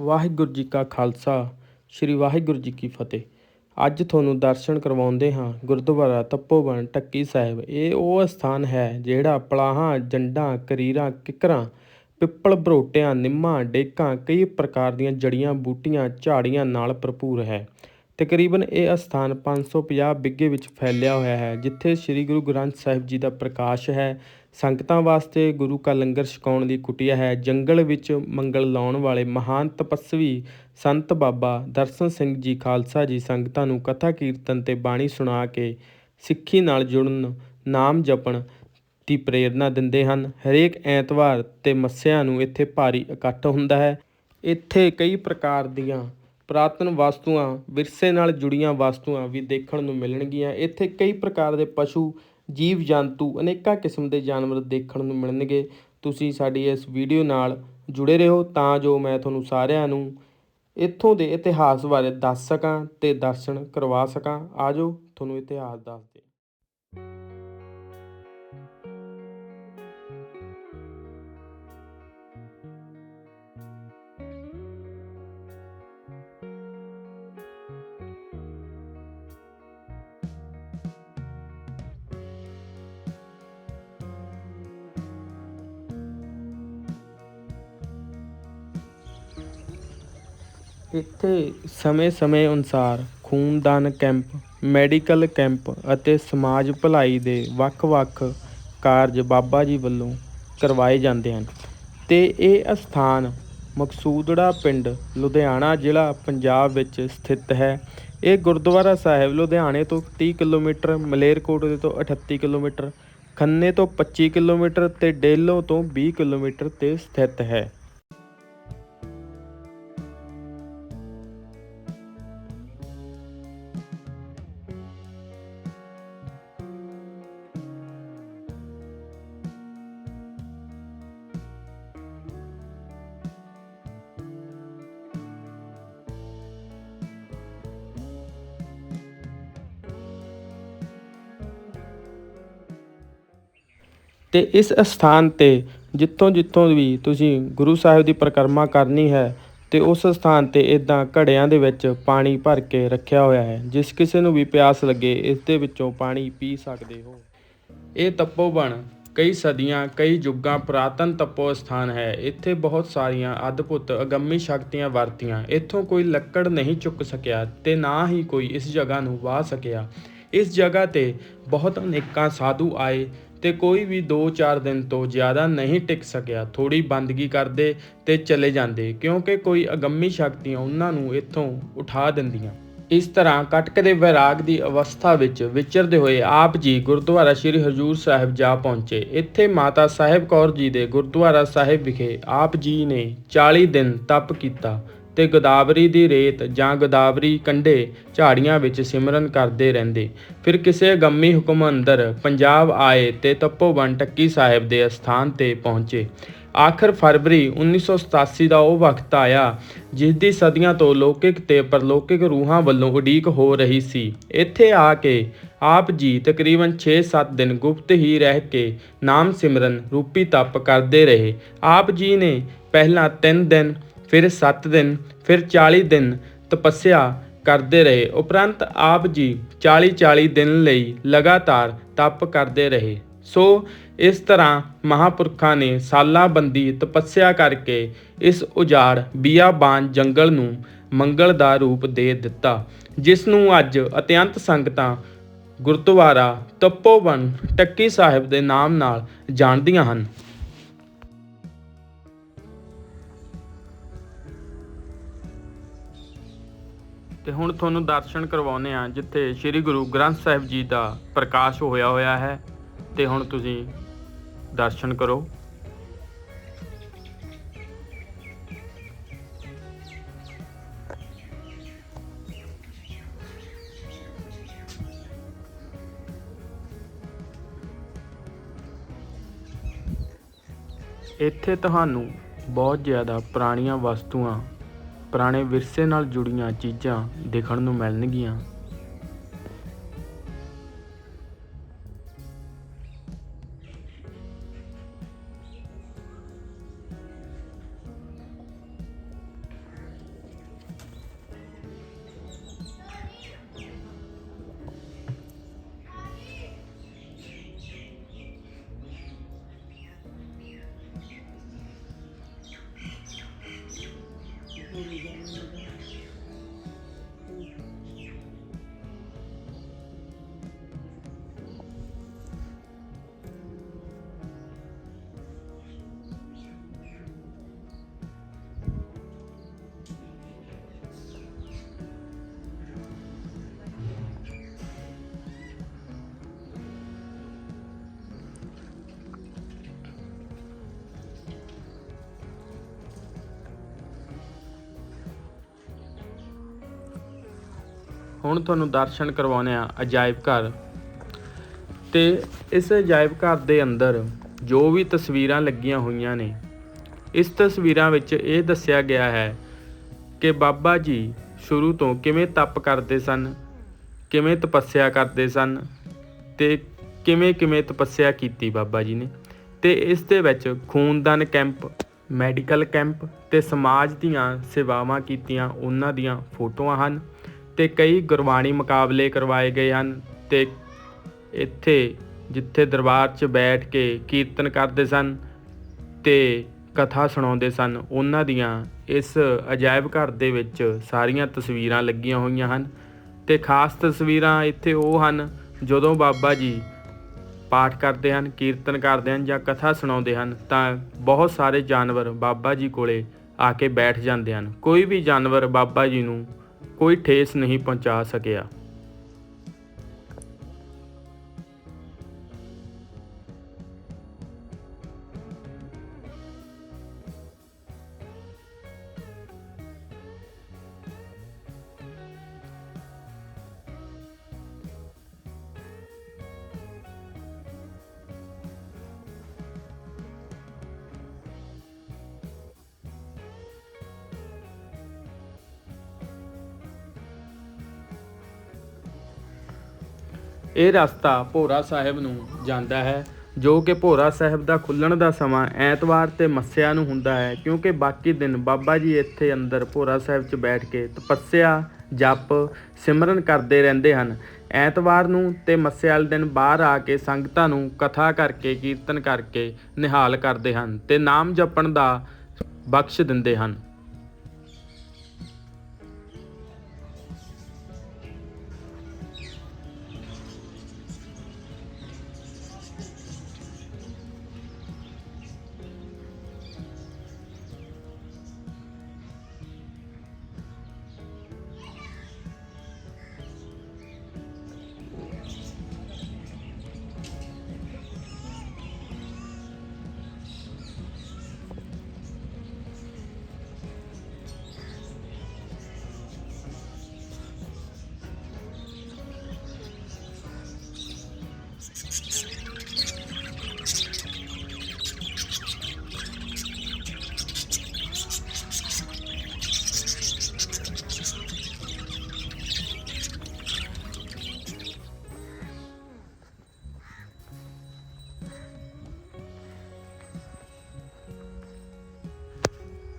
ਵਾਹਿਗੁਰੂ ਜੀ ਕਾ ਖਾਲਸਾ, ਸ੍ਰੀ ਵਾਹਿਗੁਰੂ ਜੀ ਕੀ ਫਤਿਹ। ਅੱਜ ਤੁਹਾਨੂੰ ਦਰਸ਼ਨ ਕਰਵਾਉਂਦੇ ਹਾਂ ਗੁਰਦੁਆਰਾ ਤਪੋਵਨ ਟੱਕੀ ਸਾਹਿਬ। ਇਹ ਉਹ ਸਥਾਨ ਹੈ ਜਿਹੜਾ ਪਲਾਹਾਂ, ਜੰਡਾਂ, ਕਰੀਰਾਂ, ਕਿਕਰਾਂ, ਪਿੱਪਲ ਬਰੋਟਿਆਂ ਨਿੰਮਾਂ, ਡੇਕਾਂ, ਕਈ ਪ੍ਰਕਾਰ ਦੀਆਂ ਜੜੀਆਂ, ਬੂਟੀਆਂ, ਝਾੜੀਆਂ ਨਾਲ ਭਰਪੂਰ ਹੈ। ਤਕਰੀਬਨ ਇਹ ਅਸਥਾਨ 550 ਬਿੱਗੇ ਵਿੱਚ ਫੈਲਿਆ ਹੋਇਆ ਹੈ, ਜਿੱਥੇ ਸ੍ਰੀ ਗੁਰੂ ਗ੍ਰੰਥ ਸਾਹਿਬ ਜੀ ਦਾ ਪ੍ਰਕਾਸ਼ ਹੈ। ਸੰਗਤਾਂ ਵਾਸਤੇ ਗੁਰੂ ਕਾ ਲੰਗਰ ਛਕਾਉਣ ਦੀ ਕੁਟੀਆ ਹੈ। ਜੰਗਲ ਵਿੱਚ ਮੰਗਲ ਲਾਉਣ ਵਾਲੇ ਮਹਾਨ ਤਪਸਵੀ ਸੰਤ ਬਾਬਾ ਦਰਸ਼ਨ ਸਿੰਘ ਜੀ ਖਾਲਸਾ ਜੀ ਸੰਗਤਾਂ ਨੂੰ ਕਥਾ ਕੀਰਤਨ ਤੇ ਬਾਣੀ ਸੁਣਾ ਕੇ ਸਿੱਖੀ ਨਾਲ ਜੁੜਨ, ਨਾਮ ਜਪਣ ਦੀ ਪ੍ਰੇਰਣਾ ਦਿੰਦੇ ਹਨ। ਹਰੇਕ ਐਤਵਾਰ ਤੇ ਮੱਸਿਆ ਨੂੰ ਇੱਥੇ ਭਾਰੀ ਇਕੱਠ ਹੁੰਦਾ ਹੈ। ਇੱਥੇ ਕਈ ਪ੍ਰਕਾਰ ਦੀਆਂ ਪੁਰਾਤਨ ਵਸਤੂਆਂ, ਵਿਰਸੇ ਨਾਲ ਜੁੜੀਆਂ ਵਸਤੂਆਂ ਵੀ ਦੇਖਣ ਨੂੰ ਮਿਲਣਗੀਆਂ। ਇੱਥੇ ਕਈ ਪ੍ਰਕਾਰ ਦੇ ਪਸ਼ੂ, ਜੀਵ, ਜੰਤੂ, ਅਨੇਕਾਂ ਕਿਸਮ ਦੇ ਜਾਨਵਰ ਦੇਖਣ ਨੂੰ ਮਿਲਣਗੇ। ਤੁਸੀਂ ਸਾਡੀ ਇਸ ਵੀਡੀਓ ਨਾਲ ਜੁੜੇ ਰਹੋ ਤਾਂ ਜੋ ਮੈਂ ਤੁਹਾਨੂੰ ਸਾਰਿਆਂ ਨੂੰ ਇੱਥੋਂ ਦੇ ਇਤਿਹਾਸ ਬਾਰੇ ਦੱਸ ਸਕਾਂ ਤੇ ਦਰਸ਼ਨ ਕਰਵਾ ਸਕਾਂ। ਆਜੋ ਤੁਹਾਨੂੰ ਇਤਿਹਾਸ ਦੱਸ ਇੱਥੇ ਸਮੇਂ-ਸਮੇਂ ਅਨੁਸਾਰ ਖੂਨਦਾਨ ਕੈਂਪ, ਮੈਡੀਕਲ ਕੈਂਪ ਅਤੇ ਸਮਾਜ ਭਲਾਈ ਦੇ ਵੱਖ-ਵੱਖ ਕਾਰਜ ਬਾਬਾ ਜੀ ਵੱਲੋਂ ਕਰਵਾਏ ਜਾਂਦੇ ਹਨ। ਤੇ ਇਹ ਅਸਥਾਨ ਮਕਸੂਦੜਾ ਪਿੰਡ, ਲੁਧਿਆਣਾ ਜ਼ਿਲ੍ਹਾ ਪੰਜਾਬ ਵਿੱਚ ਸਥਿਤ ਹੈ। ਇਹ ਗੁਰਦੁਆਰਾ ਸਾਹਿਬ ਲੁਧਿਆਣੇ ਤੋਂ 30 ਕਿਲੋਮੀਟਰ ਮਲੇਰਕੋਟਲੇ ਤੋਂ 38 ਕਿਲੋਮੀਟਰ, ਖੰਨੇ ਤੋਂ 25 ਕਿਲੋਮੀਟਰ ਤੇ ਡੇਲੋਂ ਤੋਂ 20 ਕਿਲੋਮੀਟਰ ਤੇ ਸਥਿਤ ਹੈ। ਤੇ ਇਸ ਸਥਾਨ ਤੇ ਜਿੱਥੋਂ ਜਿੱਥੋਂ ਵੀ ਤੁਸੀਂ ਗੁਰੂ ਸਾਹਿਬ ਦੀ ਪਰਿਕਰਮਾ ਕਰਨੀ ਹੈ ਤੇ ਉਸ ਸਥਾਨ ਤੇ ਇਦਾਂ ਘੜਿਆਂ ਦੇ ਵਿੱਚ ਪਾਣੀ ਭਰ ਕੇ ਰੱਖਿਆ ਹੋਇਆ ਹੈ। ਜਿਸ ਕਿਸੇ ਨੂੰ ਵੀ ਪਿਆਸ ਲੱਗੇ, ਇਸ ਦੇ ਵਿੱਚੋਂ ਪਾਣੀ ਪੀ ਸਕਦੇ ਹੋ। ਇਹ ਤਪੋਵਨ ਕਈ ਸਦੀਆਂ, ਕਈ ਯੁੱਗਾਂ ਪੁਰਾਤਨ ਤਪੋ ਸਥਾਨ ਹੈ। ਇੱਥੇ ਬਹੁਤ ਸਾਰੀਆਂ ਅਦਭੁਤ ਅਗੰਮੀ ਸ਼ਕਤੀਆਂ ਵਰਤੀਆਂ। ਇੱਥੋਂ ਕੋਈ ਲੱਕੜ ਨਹੀਂ ਚੁੱਕ ਸਕਿਆ ਤੇ ਨਾ ਹੀ ਕੋਈ ਇਸ ਜਗ੍ਹਾ ਨੂੰ ਵਾਹ ਸਕਿਆ। ਇਸ ਜਗ੍ਹਾ ਤੇ ਬਹੁਤ ਅਨੇਕਾਂ ਸਾਧੂ ਆਏ। ਤੇ ਕੋਈ ਵੀ 2-4 ਦਿਨ ਤੋਂ ਜ਼ਿਆਦਾ ਨਹੀਂ ਟਿਕ ਸਕਿਆ। ਥੋੜੀ ਬੰਦਗੀ ਕਰਦੇ ਤੇ ਚਲੇ ਜਾਂਦੇ, ਕਿਉਂਕਿ ਕੋਈ ਅਗੰਮੀ ਸ਼ਕਤੀਆਂ ਉਹਨਾਂ ਨੂੰ ਇੱਥੋਂ ਉਠਾ ਦਿੰਦੀਆਂ। ਇਸ ਤਰ੍ਹਾਂ ਕਟਕ ਦੇ ਵੈਰਾਗ ਦੀ ਅਵਸਥਾ ਵਿੱਚ ਵਿਚਰਦੇ ਹੋਏ ਆਪ ਜੀ ਗੁਰਦੁਆਰਾ ਸ੍ਰੀ ਹਜੂਰ ਸਾਹਿਬ ਜਾ ਪਹੁੰਚੇ। ਇੱਥੇ ਮਾਤਾ ਸਾਹਿਬ ਕੌਰ ਜੀ ਦੇ ਗੁਰਦੁਆਰਾ ਸਾਹਿਬ ਵਿਖੇ ਆਪ ਜੀ ਨੇ 40 ਦਿਨ ਤਪ ਕੀਤਾ। ਤੇ ਗੋਦਾਵਰੀ ਦੀ ਰੇਤ ਜਾਂ ਗੋਦਾਵਰੀ ਕੰਢੇ ਝਾੜੀਆਂ ਵਿੱਚ ਸਿਮਰਨ ਕਰਦੇ ਰਹਿੰਦੇ। ਫਿਰ ਕਿਸੇ ਗੰਮੀ ਹੁਕਮ ਅੰਦਰ ਪੰਜਾਬ ਆਏ ਤੇ ਤਪੋਵਨ ਟੱਕੀ ਸਾਹਿਬ ਦੇ ਅਸਥਾਨ ਤੇ ਪਹੁੰਚੇ। ਆਖਰ ਫਰਵਰੀ 1987 ਦਾ ਉਹ ਵਕਤ ਆਇਆ ਜਿਸ ਦੀ ਸਦੀਆਂ ਤੋਂ ਲੌਕਿਕ ਤੇ ਪਰਲੌਕਿਕ ਰੂਹਾਂ ਵੱਲੋਂ ਉਡੀਕ ਹੋ ਰਹੀ ਸੀ। ਇੱਥੇ ਆ ਕੇ ਆਪ ਜੀ ਤਕਰੀਬਨ 6-7 ਦਿਨ ਗੁਪਤ ਹੀ ਰਹਿ ਕੇ ਨਾਮ ਸਿਮਰਨ ਰੂਪੀ ਤਪ ਕਰਦੇ ਰਹੇ। ਆਪ ਜੀ ਨੇ ਪਹਿਲਾਂ 3 ਦਿਨ ਫਿਰ 7 ਦਿਨ, ਫਿਰ 40 ਦਿਨ ਤਪੱਸਿਆ ਕਰਦੇ ਰਹੇ। ਉਪਰੰਤ ਆਪ ਜੀ 40-40 ਦਿਨ ਲਈ ਲਗਾਤਾਰ ਤਪ ਕਰਦੇ ਰਹੇ। ਸੋ ਇਸ ਤਰ੍ਹਾਂ ਮਹਾਪੁਰਖਾਂ ਨੇ ਸਾਲਾਂ ਬੰਦੀ ਤਪੱਸਿਆ ਕਰਕੇ ਇਸ ਉਜਾੜ ਬੀਆਬਾਨ ਜੰਗਲ ਨੂੰ ਮੰਗਲ ਦਾ ਰੂਪ ਦੇ ਦਿੱਤਾ, ਜਿਸ ਨੂੰ ਅੱਜ ਅਤਿਅੰਤ ਸੰਗਤਾਂ ਗੁਰਦੁਆਰਾ ਤਪੋਵਨ ਟੱਕੀ ਸਾਹਿਬ ਦੇ ਨਾਮ ਨਾਲ ਜਾਣਦੀਆਂ ਹਨ। ਹੁਣ ਤੁਹਾਨੂੰ ਦਰਸ਼ਨ ਕਰਵਾਉਨੇ ਆ ਜਿੱਥੇ ਸ੍ਰੀ ਗੁਰੂ ਗ੍ਰੰਥ ਸਾਹਿਬ ਜੀ ਦਾ ਪ੍ਰਕਾਸ਼ ਹੋਇਆ ਹੋਇਆ ਹੈ। ਤੇ ਹੁਣ ਤੁਸੀਂ ਦਰਸ਼ਨ ਕਰੋ। ਇੱਥੇ ਤੁਹਾਨੂੰ ਬਹੁਤ ਜ਼ਿਆਦਾ ਪੁਰਾਣੀਆਂ ਵਸਤੂਆਂ ਪੁਰਾਣੇ ਵਿਰਸੇ ਨਾਲ ਜੁੜੀਆਂ ਚੀਜ਼ਾਂ ਦੇਖਣ ਨੂੰ ਮਿਲਣਗੀਆਂ। ਹੁਣ ਤੁਹਾਨੂੰ ਦਰਸ਼ਨ ਕਰਵਾਉਂਦੇ ਆ ਅਜਾਇਬ ਘਰ। ਤੇ ਇਸ ਅਜਾਇਬ ਘਰ ਦੇ ਅੰਦਰ ਜੋ ਵੀ ਤਸਵੀਰਾਂ ਲੱਗੀਆਂ ਹੋਈਆਂ ਨੇ, ਇਸ ਤਸਵੀਰਾਂ ਵਿੱਚ ਇਹ ਦੱਸਿਆ ਗਿਆ ਹੈ ਕਿ ਬਾਬਾ ਜੀ ਸ਼ੁਰੂ ਤੋਂ ਕਿਵੇਂ ਤਪ ਕਰਦੇ ਸਨ, ਕਿਵੇਂ ਤਪੱਸਿਆ ਕਰਦੇ ਸਨ ਤੇ ਕਿਵੇਂ ਕਿਵੇਂ ਤਪੱਸਿਆ ਕੀਤੀ ਬਾਬਾ ਜੀ ਨੇ। ਤੇ ਇਸ ਦੇ ਵਿੱਚ ਖੂਨਦਾਨ ਕੈਂਪ, ਮੈਡੀਕਲ ਕੈਂਪ ਤੇ ਸਮਾਜ ਦੀਆਂ ਸੇਵਾਵਾਂ ਕੀਤੀਆਂ ਉਹਨਾਂ ਦੀਆਂ ਫੋਟੋਆਂ ਹਨ। ਤੇ ਕਈ ਗੁਰਬਾਣੀ ਮੁਕਾਬਲੇ ਕਰਵਾਏ ਗਏ ਹਨ ਤੇ ਇੱਥੇ ਜਿੱਥੇ ਦਰਬਾਰ 'ਚ ਬੈਠ ਕੇ ਕੀਰਤਨ ਕਰਦੇ ਸਨ ਤੇ ਕਥਾ ਸੁਣਾਉਂਦੇ ਸਨ, ਉਹਨਾਂ ਦੀਆਂ ਇਸ ਅਜਾਇਬ ਘਰ ਦੇ ਵਿੱਚ ਸਾਰੀਆਂ ਤਸਵੀਰਾਂ ਲੱਗੀਆਂ ਹੋਈਆਂ ਹਨ ਤੇ ਖਾਸ ਤਸਵੀਰਾਂ ਇੱਥੇ ਉਹ ਹਨ ਜਦੋਂ ਬਾਬਾ ਜੀ ਪਾਠ ਕਰਦੇ ਹਨ, ਕੀਰਤਨ ਕਰਦੇ ਹਨ ਜਾਂ ਕਥਾ ਸੁਣਾਉਂਦੇ ਹਨ, ਤਾਂ ਬਹੁਤ ਸਾਰੇ ਜਾਨਵਰ ਬਾਬਾ ਜੀ ਕੋਲੇ ਆ ਕੇ ਬੈਠ ਜਾਂਦੇ ਹਨ। ਕੋਈ ਵੀ ਜਾਨਵਰ ਬਾਬਾ ਜੀ ਨੂੰ ਕੋਈ ਠੇਸ ਨਹੀਂ ਪਹੁੰਚਾ ਸਕਿਆ। ਇਹ ਰਸਤਾ ਭੋਰਾ ਸਾਹਿਬ ਨੂੰ ਜਾਂਦਾ ਹੈ, ਜੋ ਕਿ ਭੋਰਾ ਸਾਹਿਬ ਦਾ ਖੁੱਲਣ ਦਾ ਸਮਾਂ ਐਤਵਾਰ ਤੇ ਮੱਸਿਆ ਨੂੰ ਹੁੰਦਾ ਹੈ, ਕਿਉਂਕਿ ਬਾਕੀ ਦਿਨ ਬਾਬਾ ਜੀ ਇੱਥੇ ਅੰਦਰ ਭੋਰਾ ਸਾਹਿਬ 'ਚ ਬੈਠ ਕੇ ਤਪੱਸਿਆ, ਜਪ, ਸਿਮਰਨ ਕਰਦੇ ਰਹਿੰਦੇ ਹਨ। ਐਤਵਾਰ ਨੂੰ ਤੇ ਮੱਸਿਆ ਵਾਲੇ ਦਿਨ ਬਾਹਰ ਆ ਕੇ ਸੰਗਤਾਂ ਨੂੰ ਕਥਾ ਕਰਕੇ, ਕੀਰਤਨ ਕਰਕੇ ਨਿਹਾਲ ਕਰਦੇ ਹਨ ਤੇ ਨਾਮ ਜਪਣ ਦਾ ਬਖਸ਼ ਦਿੰਦੇ ਹਨ।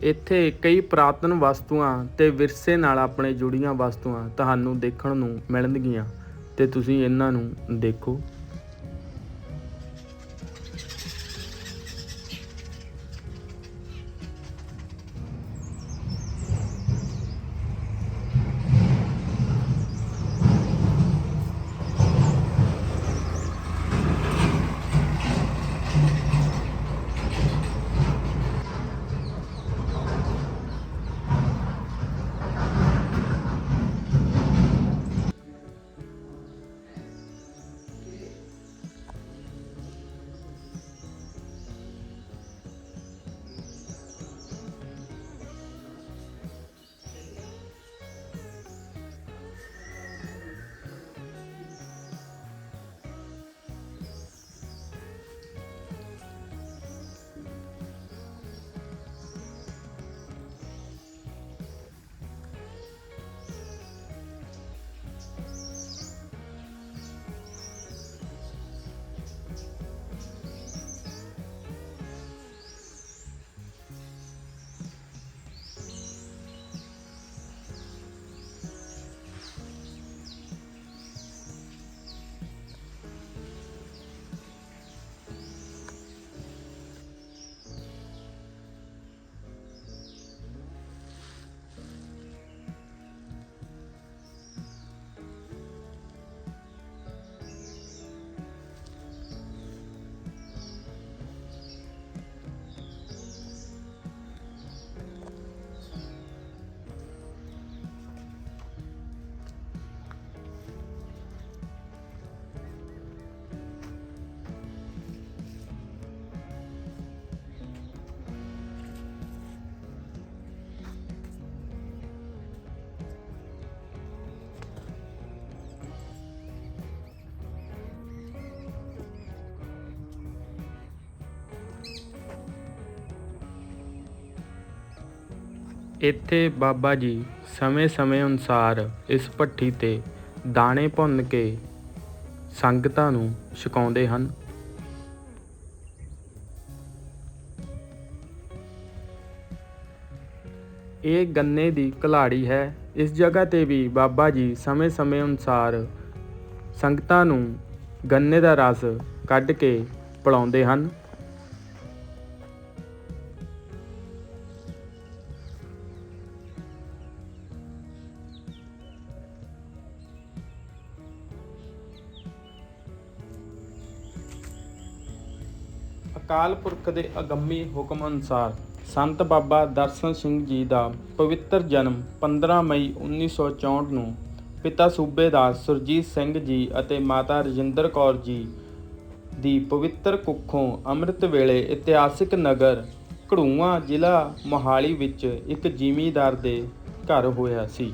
ਇੱਥੇ ਕਈ ਪੁਰਾਤਨ ਵਸਤੂਆਂ ਤੇ ਵਿਰਸੇ ਨਾਲ ਆਪਣੇ ਜੁੜੀਆਂ ਵਸਤੂਆਂ ਤੁਹਾਨੂੰ ਦੇਖਣ ਨੂੰ ਮਿਲਣਗੀਆਂ ਤੇ ਤੁਸੀਂ ਇਹਨਾਂ ਨੂੰ ਦੇਖੋ। ਇੱਥੇ ਬਾਬਾ ਜੀ ਸਮੇਂ-ਸਮੇਂ ਅਨੁਸਾਰ ਇਸ ਭੱਠੀ ਤੇ ਦਾਣੇ ਭੁੰਨ ਕੇ ਸੰਗਤਾਂ ਨੂੰ ਛਕਾਉਂਦੇ ਹਨ। ਇਹ ਗੰਨੇ ਦੀ ਕਲਾੜੀ ਹੈ। ਇਸ ਜਗ੍ਹਾ ਤੇ ਵੀ ਬਾਬਾ ਜੀ ਸਮੇਂ-ਸਮੇਂ ਅਨੁਸਾਰ ਸੰਗਤਾਂ ਨੂੰ ਗੰਨੇ ਦਾ ਰਸ ਕੱਢ ਕੇ ਪਿਲਾਉਂਦੇ ਹਨ। ਅਕਾਲ ਪੁਰਖ ਦੇ ਅਗੰਮੀ ਹੁਕਮ ਅਨੁਸਾਰ ਸੰਤ ਬਾਬਾ ਦਰਸ਼ਨ ਸਿੰਘ ਜੀ ਦਾ ਪਵਿੱਤਰ ਜਨਮ 15 ਮਈ 1964 ਨੂੰ ਪਿਤਾ ਸੂਬੇਦਾਰ ਸੁਰਜੀਤ ਸਿੰਘ ਜੀ ਅਤੇ ਮਾਤਾ ਰਜਿੰਦਰ ਕੌਰ ਜੀ ਦੀ ਪਵਿੱਤਰ ਕੁੱਖੋਂ ਅੰਮ੍ਰਿਤ ਵੇਲੇ ਇਤਿਹਾਸਿਕ ਨਗਰ ਘੜੂਆਂ ਜ਼ਿਲ੍ਹਾ ਮੋਹਾਲੀ ਵਿੱਚ ਇੱਕ ਜ਼ਿਮੀਂਦਾਰ ਦੇ ਘਰ ਹੋਇਆ ਸੀ।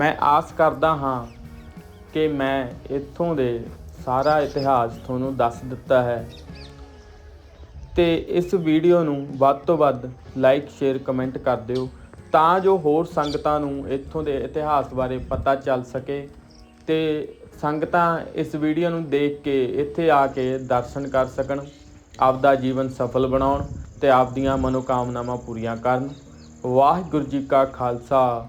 ਮੈਂ ਆਸ ਕਰਦਾ ਹਾਂ ਕਿ ਮੈਂ ਇੱਥੋਂ ਦੇ ਸਾਰਾ ਇਤਿਹਾਸ ਤੁਹਾਨੂੰ ਦੱਸ ਦਿੱਤਾ ਹੈ। ਤੇ ਇਸ ਵੀਡੀਓ ਨੂੰ ਵੱਧ ਤੋਂ ਵੱਧ ਲਾਈਕ ਸ਼ੇਅਰ ਕਮੈਂਟ ਕਰ ਦਿਓ ਤਾਂ ਜੋ ਹੋਰ ਸੰਗਤਾਂ ਨੂੰ ਇੱਥੋਂ ਦੇ ਇਤਿਹਾਸ ਬਾਰੇ ਪਤਾ ਚੱਲ ਸਕੇ ਤੇ ਸੰਗਤਾਂ ਇਸ ਵੀਡੀਓ ਨੂੰ ਦੇਖ ਕੇ ਇੱਥੇ ਆ ਕੇ ਦਰਸ਼ਨ ਕਰ ਸਕਣ, ਆਪਦਾ ਜੀਵਨ ਸਫਲ ਬਣਾਉਣ ਤੇ ਆਪਦੀਆਂ ਮਨੋਕਾਮਨਾਵਾਂ ਪੂਰੀਆਂ ਕਰਨ। ਵਾਹਿਗੁਰੂ ਜੀ ਕਾ ਖਾਲਸਾ।